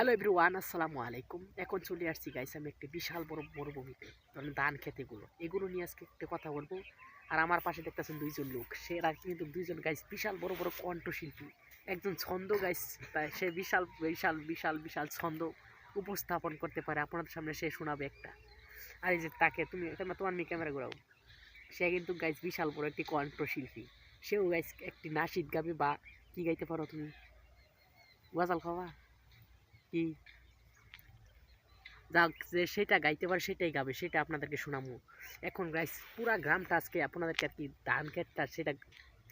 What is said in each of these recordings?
Hello everyone আসসালামু আলাইকুম। এখন চলে আসছি গাইস আমি একটি বিশাল বড় মরুভূমিতে ধরেন ধান খেতেগুলো এগুলো নিয়ে আজকে একটা কথা বলব। আর আমার পাশে দেখতেছেন দুইজন লোক। সেরা কিন্তু দুইজন গাইস বিশাল বড় বড় কণ্ঠশিল্পী। একজন ছন্দ গাইস সে বিশাল বিশাল বিশাল বিশাল ছন্দ উপস্থাপন করতে পারে। আপনাদের সামনে সে শোনাবে একটা। আর এই যে তাকে, তুমি, তোমার তোমার মি ক্যামেরা ঘোরাও। সে কিন্তু গাইস বিশাল বড় একটি কণ্ঠশিল্পী। সেও গাইস একটি নাসিদ গাবে বা কি গাইতে পারো তুমি? গজাল খাওয়া? কি? যাক যে সেটা গাইতে পারে সেটাই গাবে সেটা আপনাদেরকে শোনাবো। এখন গাইস পুরা গ্রামটা আজকে আপনাদেরকে আর কি ধান ক্ষেতটা সেটা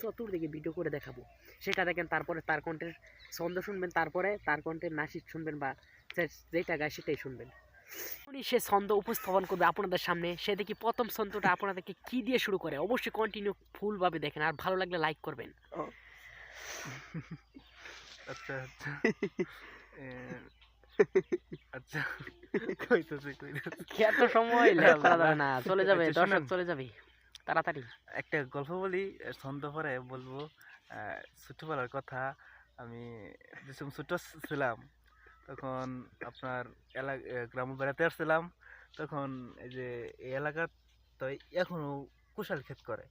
চতুর্দিকে ভিডিও করে দেখাবো। সেটা দেখেন তারপরে তার কণ্ঠের ছন্দ শুনবেন তারপরে তার কণ্ঠের নাসিক শুনবেন বা যেটা গায় সেটাই শুনবেন। উনি সে ছন্দ উপস্থাপন করবে আপনাদের সামনে। সে দেখি প্রথম ছন্দটা আপনাদেরকে কি দিয়ে শুরু করে? অবশ্যই কন্টিনিউ ফুলভাবে দেখেন আর ভালো লাগলে লাইক করবেন। আচ্ছা আচ্ছা। আচ্ছা কইতেছি কইতেছি এত সময় না চলে যাবে দর্শক চলে যাবে তাড়াতাড়ি একটা গল্প বলি ছন্দ পরে বলব ছোটবেলার কথা আমি যে সময় ছোট ছিলাম তখন আপনার এলাকা গ্রামে বেড়াতে আসছিলাম তখন এই যে এই এলাকার তো এখনও কুশাল ক্ষেত করে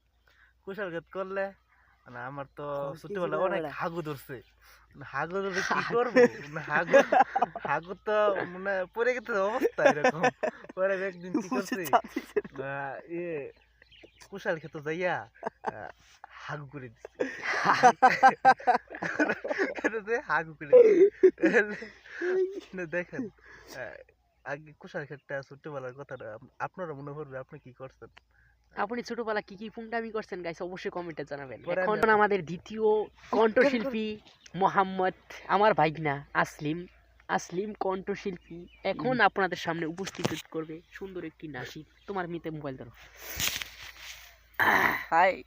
কুশাল ক্ষেত করলে মানে আমার তো ছোটবেলা অনেক হাগু ধরছে। মানে হাগু ধরে কি করব? মানে হাগু হাগু তো মানে পড়ে গেছে অবস্থা এরকম। পরে একদিন কি করছি? ইয়ে কুশাল ক্ষেত যাইয়া হাগু করে এটাতে হাগু করে দেখেন আগে কুশাল ক্ষেতটা ছোট্টবেলার কথাটা আপ- আপনারা মনে করবে আপনি কি করছেন? আপনি ছোটবেলা কি কি পুংটামি করছেন গাইস অবশ্যই কমেন্টে জানাবেন। এখন আমি- আমাদের দ্বিতীয় কণ্ঠশিল্পী মোহাম্মদ আমার ভাইগনা আসলিম। আসলিম কণ্ঠশিল্পী এখন আপনাদের সামনে উপস্থিত করবে সুন্দর একটি নাসিক। তোমার মিতে মোবাইল ধরো। হাই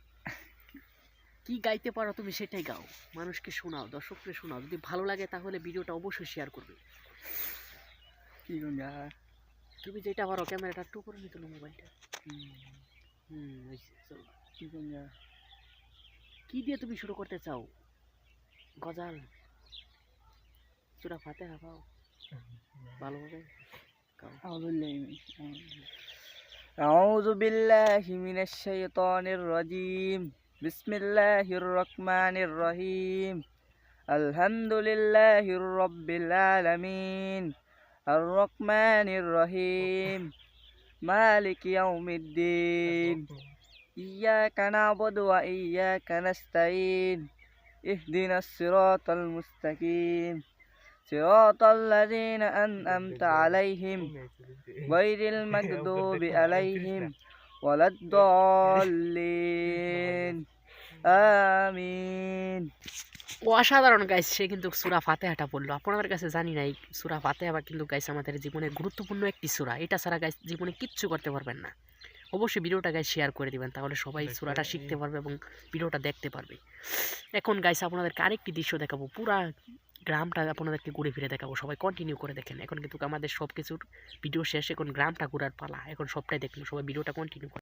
কি গাইতে পারো তুমি সেটাই গাও। মানুষকে শোনাও দর্শককে শোনাও। যদি ভালো লাগে তাহলে ভিডিওটা অবশ্যই শেয়ার করবে। কি তুমি যেটা পারো ক্যামেরাটা একটু করে নিতে মোবাইলটা হুম হয়েছে, চলো। কি গুঞ্জা কি দিয়ে তুমি শুরু করতে চাও গজাল সুরা ফাতে হাফাও ভালোভাবে গাও। أعوذ بالله من أعوذ بالله من الشيطان الرجيم بسم الله الرحمن الرحيم الحمد لله رب العالمين الرحمن الرحيم مالك يوم الدين. إياك نعبد وإياك نستعين. اهدنا الصراط المستقيم. صراط الذين أنعمت عليهم. غير المغضوب عليهم ولا الضالين. آمين. অসাধারণ গাইস সে কিন্তু সুরা ফাতেহাটা পড়ল আপনাদের কাছে জানি না এই সুরা ফাতেহা কিন্তু গাইস আমাদের জীবনে গুরুত্বপূর্ণ একটি সুরা। এটা ছাড়া গাইস জীবনে কিচ্ছু করতে পারবেন না। অবশ্যই ভিডিওটা গাইস শেয়ার করে দিবেন তাহলে সবাই সুরাটা শিখতে পারবে এবং ভিডিওটা দেখতে পারবে। এখন গাইস আপনাদেরকে আরেকটি দৃশ্য দেখাবো। পুরা গ্রামটা আপনাদেরকে ঘুরে ফিরে দেখাবো। সবাই কন্টিনিউ করে দেখেন। এখন কিন্তু আমাদের সব কিছুর ভিডিও শেষ এখন গ্রামটা ঘোরার পালা। এখন সবটাই দেখুন সবাই ভিডিওটা কন্টিনিউ